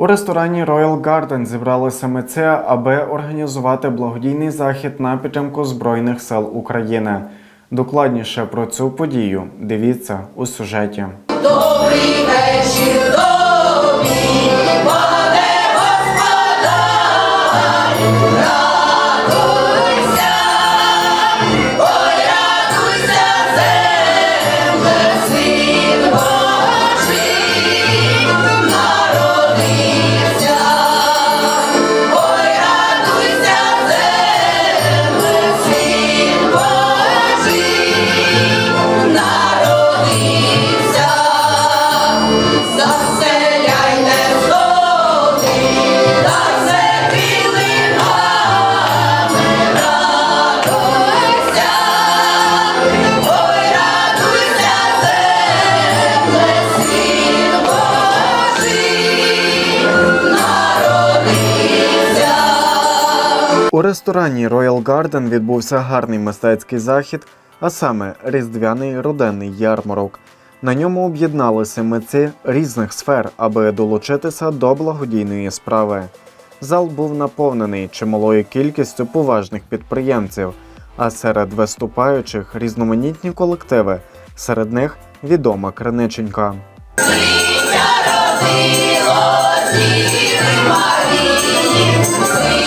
У ресторані Royal Garden зібралися митці, аби організувати благодійний захід на підтримку Збройних сил України. Докладніше про цю подію дивіться у сюжеті. Добрий вечір У ресторані Royal Garden відбувся гарний мистецький захід, а саме різдвяний родинний ярмарок. На ньому об'єдналися митці різних сфер, аби долучитися до благодійної справи. Зал був наповнений чималою кількістю поважних підприємців, а серед виступаючих різноманітні колективи, серед них відома Криниченька. Марії,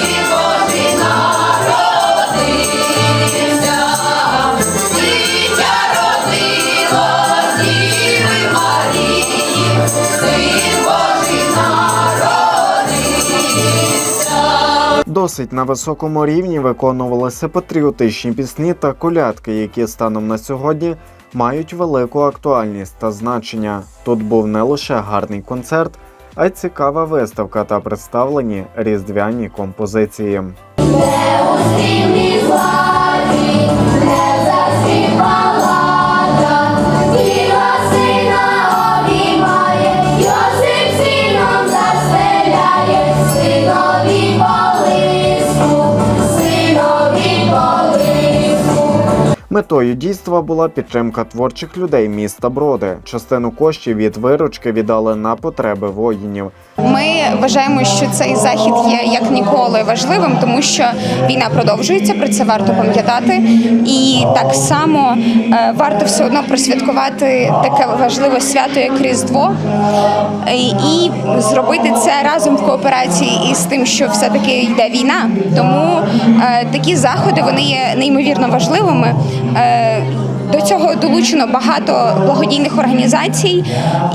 Досить на високому рівні виконувалися патріотичні пісні та колядки, які станом на сьогодні мають велику актуальність та значення. Тут був не лише гарний концерт, а й цікава виставка та представлені різдвяні композиції. Усім Метою дійства була підтримка творчих людей міста Броди. Частину коштів від виручки віддали на потреби воїнів. Ми вважаємо, що цей захід є як ніколи важливим, тому що війна продовжується. Про це варто пам'ятати, і так само е, варто все одно просвяткувати таке важливе свято, як Різдво, е, і зробити це разом в кооперації із тим, що все таки йде війна. Тому е, такі заходи вони є неймовірно важливими. Е, до цього долучено багато благодійних організацій,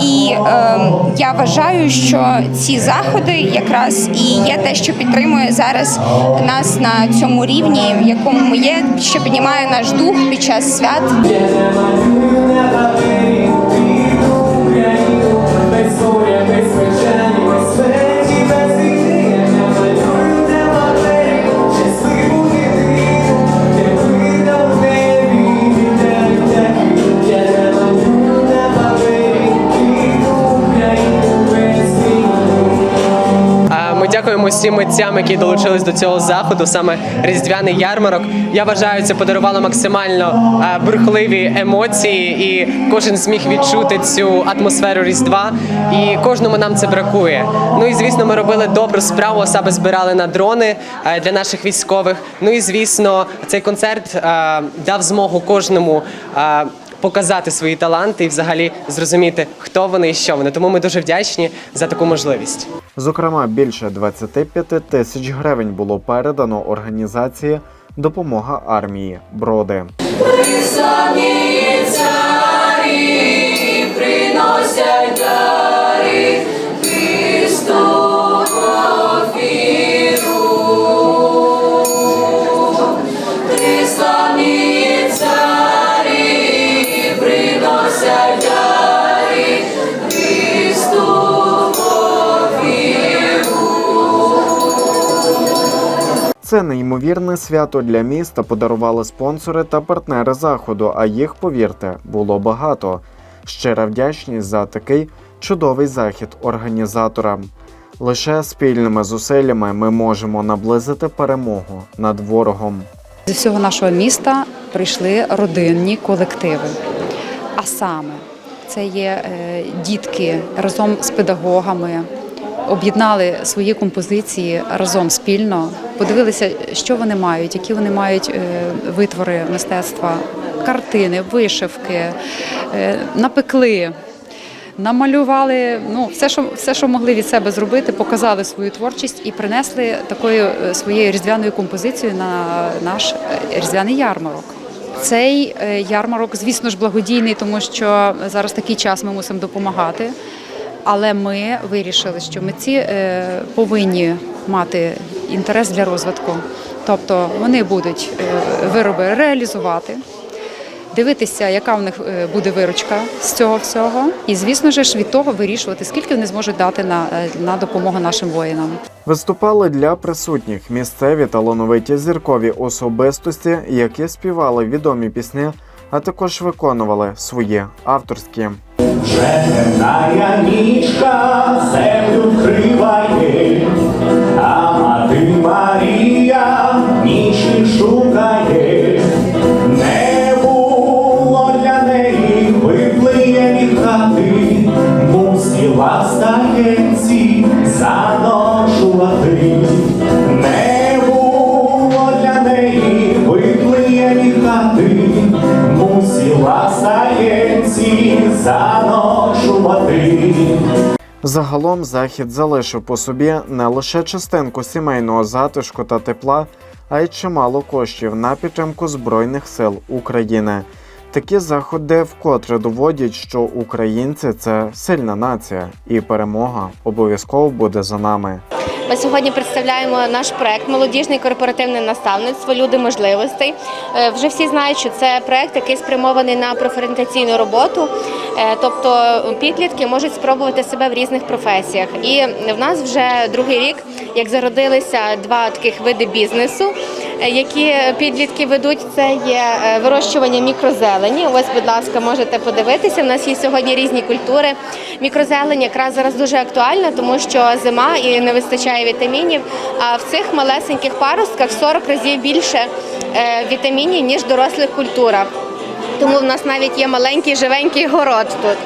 і е, я вважаю, що ці заходи якраз і є те, що підтримує зараз нас на цьому рівні, в якому ми є, що піднімає наш дух під час свят. Всім митцям, які долучились до цього заходу, саме різдвяний ярмарок. Я вважаю, це подарувало максимально е, бурхливі емоції, і кожен зміг відчути цю атмосферу Різдва. І кожному нам це бракує. Ну і звісно, ми робили добру справу, саме збирали на дрони е, для наших військових. Ну і звісно, цей концерт е, дав змогу кожному. Показати свої таланти і взагалі зрозуміти, хто вони і що вони. Тому ми дуже вдячні за таку можливість. Зокрема, більше 25 тисяч гривень було передано організації Допомога армії Броди. Самі царі приносять дари Це неймовірне свято для міста подарували спонсори та партнери заходу, а їх, повірте, було багато. Щира вдячність за такий чудовий захід організаторам. Лише спільними зусиллями ми можемо наблизити перемогу над ворогом. Зі всього нашого міста прийшли родинні колективи. А саме це є е, дітки разом з педагогами, об'єднали свої композиції разом спільно, подивилися, що вони мають, які вони мають е, витвори мистецтва, картини, вишивки, е, напекли. Намалювали ну все, що все, що могли від себе зробити, показали свою творчість і принесли такою е, своєю різдвяною композицією на наш різдвяний ярмарок. Цей ярмарок, звісно ж, благодійний, тому що зараз такий час ми мусимо допомагати. Але ми вирішили, що митці е, повинні мати інтерес для розвитку. Тобто вони будуть е, вироби реалізувати, дивитися, яка в них е, буде виручка з цього всього, і звісно ж від того вирішувати, скільки вони зможуть дати на, на допомогу нашим воїнам. Виступали для присутніх місцеві талановиті зіркові особистості, які співали відомі пісні, а також виконували свої авторські. Вже темная нічка землю вкриває, Загалом захід залишив по собі не лише частинку сімейного затишку та тепла, а й чимало коштів на підтримку Збройних сил України. Такі заходи вкотре доводять, що українці це сильна нація, і перемога обов'язково буде за нами. Ми сьогодні представляємо наш проект Молодіжний корпоративне наставництво Люди можливостей. Е, Вже всі знають, що це проект, який спрямований на профорієнтаційну роботу. Е, Тобто підлітки можуть спробувати себе в різних професіях. І в нас вже другий рік, як зародилися два таких види бізнесу, які підлітки ведуть. Це є е, вирощування мікрозелені. Ось, будь ласка, можете подивитися. У нас є сьогодні різні культури. Мікрозелень якраз зараз дуже актуальна, тому що зима і не вистачає вітамінів. А в цих малесеньких паростках 40 разів більше е, вітамінів ніж дорослих культурах. Тому в нас навіть є маленький живенький город тут.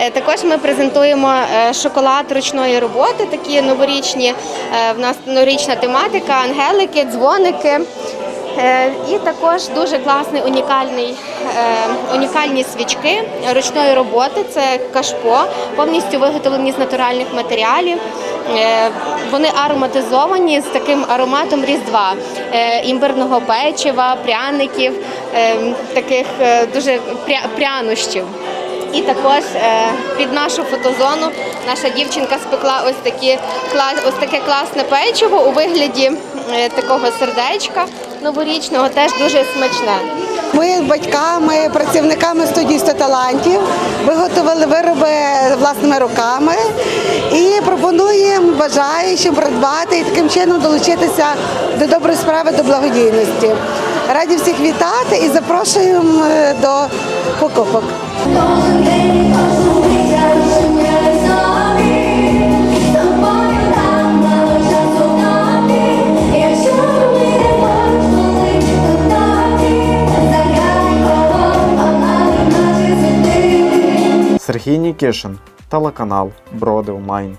Е, Також ми презентуємо е, шоколад ручної роботи, такі новорічні. Е, В нас новорічна тематика, ангелики, дзвоники. І також дуже класний унікальний, унікальні свічки ручної роботи. Це кашпо, повністю виготовлені з натуральних матеріалів. Вони ароматизовані з таким ароматом різдва, імбирного печива, пряників, таких дуже прянощів. І також е, під нашу фотозону наша дівчинка спекла ось такі ось таке класне печиво у вигляді е, такого сердечка новорічного, теж дуже смачне. Ми батьками, працівниками студії «100 талантів виготовили вироби власними руками і пропонуємо бажаючим придбати і таким чином долучитися до доброї справи, до благодійності. Раді всіх вітати і запрошуємо е, до світи. Сергій Нікішин, телеканал Броди Онлайн.